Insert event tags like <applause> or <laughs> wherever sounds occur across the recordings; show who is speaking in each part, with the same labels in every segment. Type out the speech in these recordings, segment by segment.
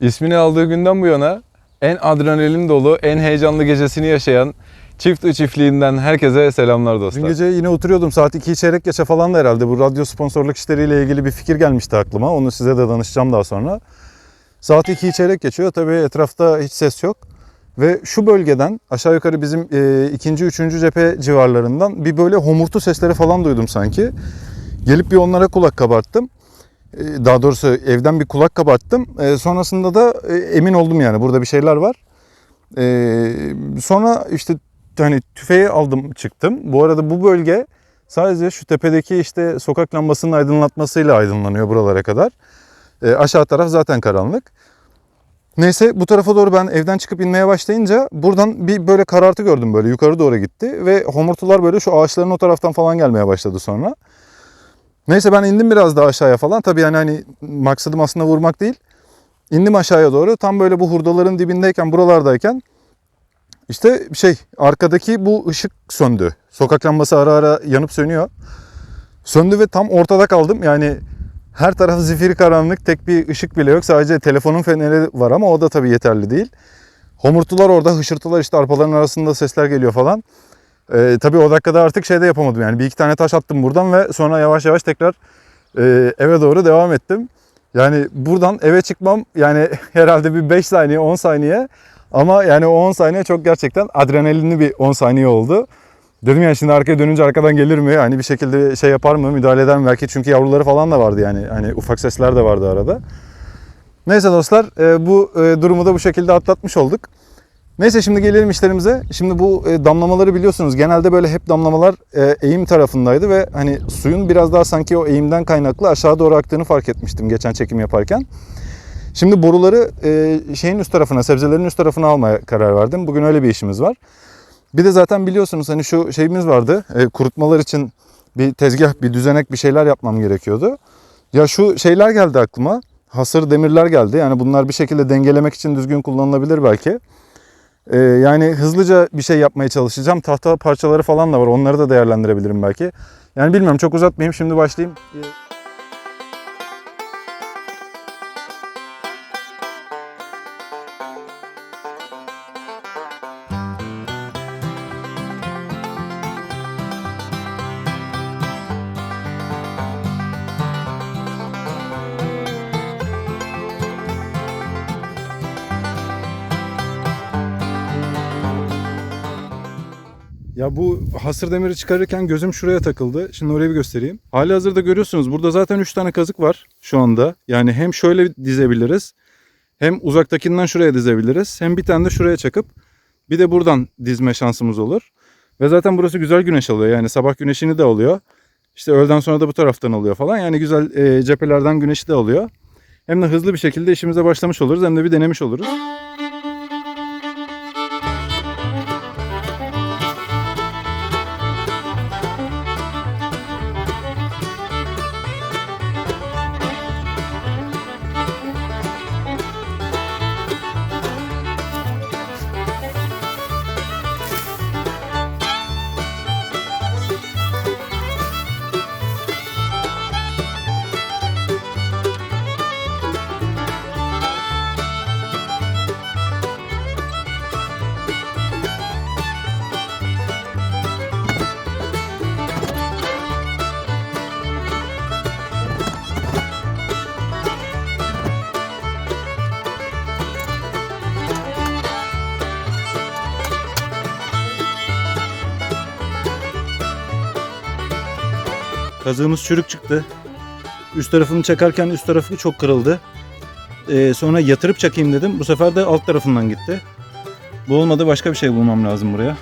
Speaker 1: İsmini aldığı günden bu yana en adrenalin dolu, en heyecanlı gecesini yaşayan Çift çiftliğinden herkese selamlar
Speaker 2: Dün
Speaker 1: dostlar.
Speaker 2: gece yine oturuyordum saat 2'yi çeyrek geçe falan da herhalde bu radyo sponsorluk işleriyle ilgili bir fikir gelmişti aklıma. Onu size de danışacağım daha sonra. Saat 2'yi çeyrek geçiyor tabii etrafta hiç ses yok. Ve şu bölgeden aşağı yukarı bizim e, ikinci, üçüncü cephe civarlarından bir böyle homurtu sesleri falan duydum sanki. Gelip bir onlara kulak kabarttım. E, daha doğrusu evden bir kulak kabarttım. E, sonrasında da e, emin oldum yani burada bir şeyler var. Sonra işte hani tüfeği aldım çıktım. Bu arada bu bölge sadece şu tepedeki işte sokak lambasının aydınlatmasıyla aydınlanıyor buralara kadar. E, aşağı taraf zaten karanlık. Neyse bu tarafa doğru ben evden çıkıp inmeye başlayınca buradan bir böyle karartı gördüm böyle yukarı doğru gitti ve homurtular böyle şu ağaçların o taraftan falan gelmeye başladı sonra. Neyse ben indim biraz daha aşağıya falan. Tabii yani hani maksadım aslında vurmak değil. İndim aşağıya doğru. Tam böyle bu hurdaların dibindeyken buralardayken işte şey arkadaki bu ışık söndü. Sokak lambası ara ara yanıp sönüyor. Söndü ve tam ortada kaldım. Yani her taraf zifiri karanlık. Tek bir ışık bile yok. Sadece telefonun feneri var ama o da tabii yeterli değil. Homurtular orada, hışırtılar işte arpaların arasında sesler geliyor falan. Ee, tabii o dakikada artık şey de yapamadım yani. Bir iki tane taş attım buradan ve sonra yavaş yavaş tekrar e, eve doğru devam ettim. Yani buradan eve çıkmam yani <laughs> herhalde bir 5 saniye 10 saniye ama yani o 10 saniye çok gerçekten adrenalinli bir 10 saniye oldu. Dedim yani şimdi arkaya dönünce arkadan gelir mi? Hani bir şekilde şey yapar mı? Müdahale eder mi? Belki çünkü yavruları falan da vardı yani. Hani ufak sesler de vardı arada. Neyse dostlar e, bu e, durumu da bu şekilde atlatmış olduk. Neyse şimdi gelelim işlerimize. Şimdi bu e, damlamaları biliyorsunuz. Genelde böyle hep damlamalar e, eğim tarafındaydı ve hani suyun biraz daha sanki o eğimden kaynaklı aşağı doğru aktığını fark etmiştim geçen çekim yaparken. Şimdi boruları e, şeyin üst tarafına, sebzelerin üst tarafına almaya karar verdim. Bugün öyle bir işimiz var. Bir de zaten biliyorsunuz hani şu şeyimiz vardı. Kurutmalar için bir tezgah, bir düzenek bir şeyler yapmam gerekiyordu. Ya şu şeyler geldi aklıma. Hasır demirler geldi. Yani bunlar bir şekilde dengelemek için düzgün kullanılabilir belki. Ee, yani hızlıca bir şey yapmaya çalışacağım. Tahta parçaları falan da var. Onları da değerlendirebilirim belki. Yani bilmiyorum çok uzatmayayım. Şimdi başlayayım. Ya bu hasır demiri çıkarırken gözüm şuraya takıldı. Şimdi orayı bir göstereyim. Hali hazırda görüyorsunuz. Burada zaten 3 tane kazık var şu anda. Yani hem şöyle dizebiliriz. Hem uzaktakinden şuraya dizebiliriz. Hem bir tane de şuraya çakıp bir de buradan dizme şansımız olur. Ve zaten burası güzel güneş alıyor. Yani sabah güneşini de alıyor. İşte öğleden sonra da bu taraftan alıyor falan. Yani güzel e, cephelerden güneşi de alıyor. Hem de hızlı bir şekilde işimize başlamış oluruz. Hem de bir denemiş oluruz. Kazığımız çürük çıktı. Üst tarafını çakarken üst tarafı çok kırıldı. Ee, sonra yatırıp çakayım dedim. Bu sefer de alt tarafından gitti. Bu olmadı başka bir şey bulmam lazım buraya.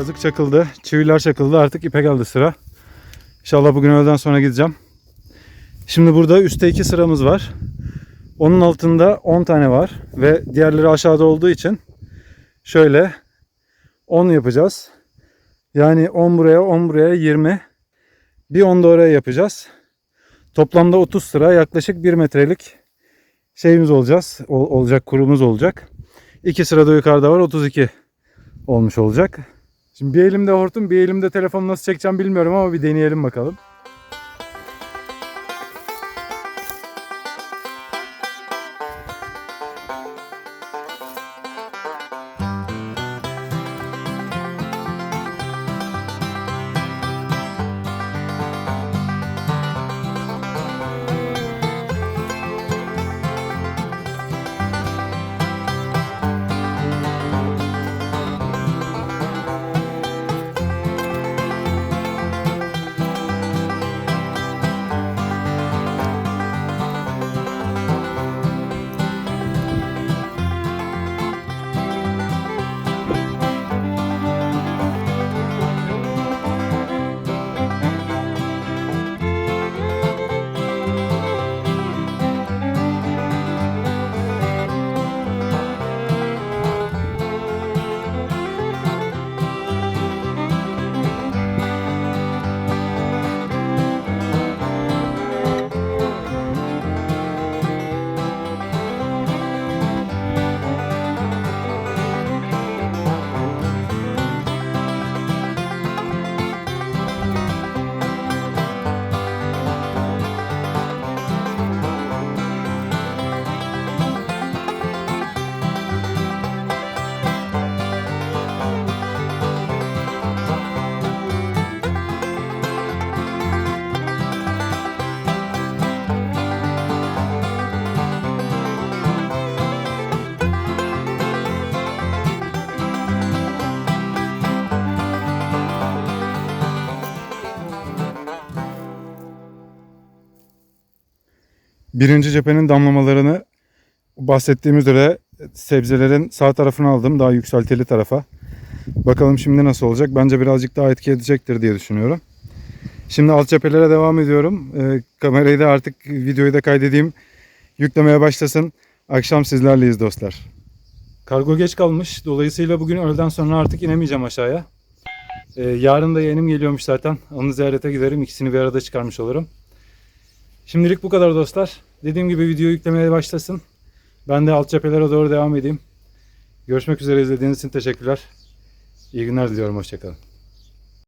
Speaker 2: Kazık çakıldı, çiviler çakıldı. Artık ipe geldi sıra. İnşallah bugün öğleden sonra gideceğim. Şimdi burada üstte iki sıramız var. Onun altında 10 tane var ve diğerleri aşağıda olduğu için şöyle 10 yapacağız. Yani 10 buraya, 10 buraya 20. Bir 10 da oraya yapacağız. Toplamda 30 sıra yaklaşık 1 metrelik şeyimiz olacağız. ol- olacak kurumuz olacak. İki sırada yukarıda var 32 olmuş olacak. Şimdi bir elimde hortum bir elimde telefon nasıl çekeceğim bilmiyorum ama bir deneyelim bakalım. Birinci cephenin damlamalarını bahsettiğim üzere sebzelerin sağ tarafına aldım. Daha yükseltili tarafa. Bakalım şimdi nasıl olacak. Bence birazcık daha etki edecektir diye düşünüyorum. Şimdi alt cephelere devam ediyorum. Ee, kamerayı da artık videoyu da kaydedeyim. Yüklemeye başlasın. Akşam sizlerleyiz dostlar. Kargo geç kalmış. Dolayısıyla bugün öğleden sonra artık inemeyeceğim aşağıya. Ee, yarın da yeğenim geliyormuş zaten. Onu ziyarete giderim. İkisini bir arada çıkarmış olurum. Şimdilik bu kadar dostlar. Dediğim gibi video yüklemeye başlasın. Ben de alt cephelere doğru devam edeyim. Görüşmek üzere izlediğiniz için teşekkürler. İyi günler diliyorum. Hoşçakalın.